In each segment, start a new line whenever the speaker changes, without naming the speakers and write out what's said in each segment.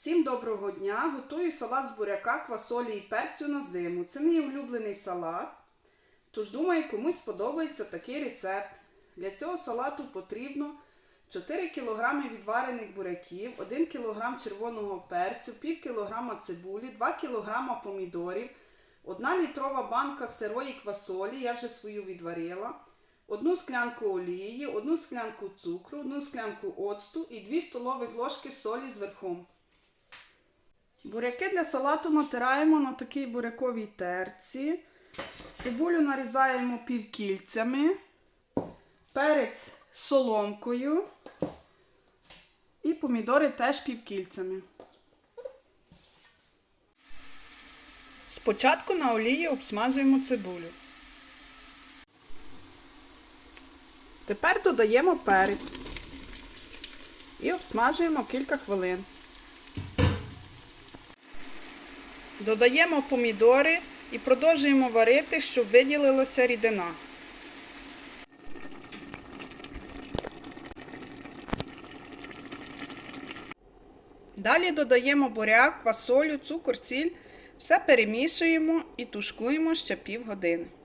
Всім доброго дня! Готую салат з буряка, квасолі і перцю на зиму. Це мій улюблений салат. Тож думаю, комусь сподобається такий рецепт. Для цього салату потрібно 4 кг відварених буряків, 1 кг червоного перцю, пів кг цибулі, 2 кг помідорів, 1 літрова банка сирої квасолі, я вже свою відварила, одну склянку олії, одну склянку цукру, одну склянку оцту і 2 столових ложки солі з верхом. Буряки для салату натираємо на такій буряковій терці. Цибулю нарізаємо півкільцями, перець соломкою і помідори теж півкільцями. Спочатку на олії обсмажуємо цибулю. Тепер додаємо перець і обсмажуємо кілька хвилин. Додаємо помідори і продовжуємо варити, щоб виділилася рідина. Далі додаємо буряк, квасолю, цукор, сіль. Все перемішуємо і тушкуємо ще півгодини. В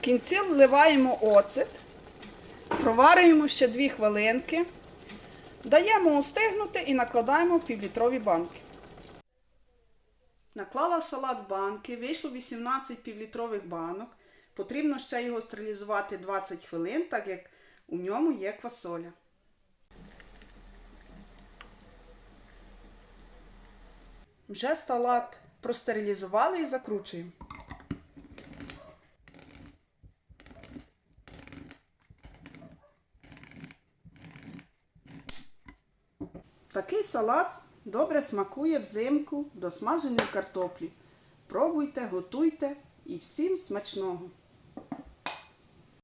кінці вливаємо оцет, проварюємо ще 2 хвилинки, даємо остигнути і накладаємо в півлітрові банки. Наклала в салат банки, вийшло 18 півлітрових банок. Потрібно ще його стерилізувати 20 хвилин, так як у ньому є квасоля. Вже салат простерилізували і закручуємо. Такий салат добре смакує взимку до смаженої картоплі. Пробуйте, готуйте і всім смачного!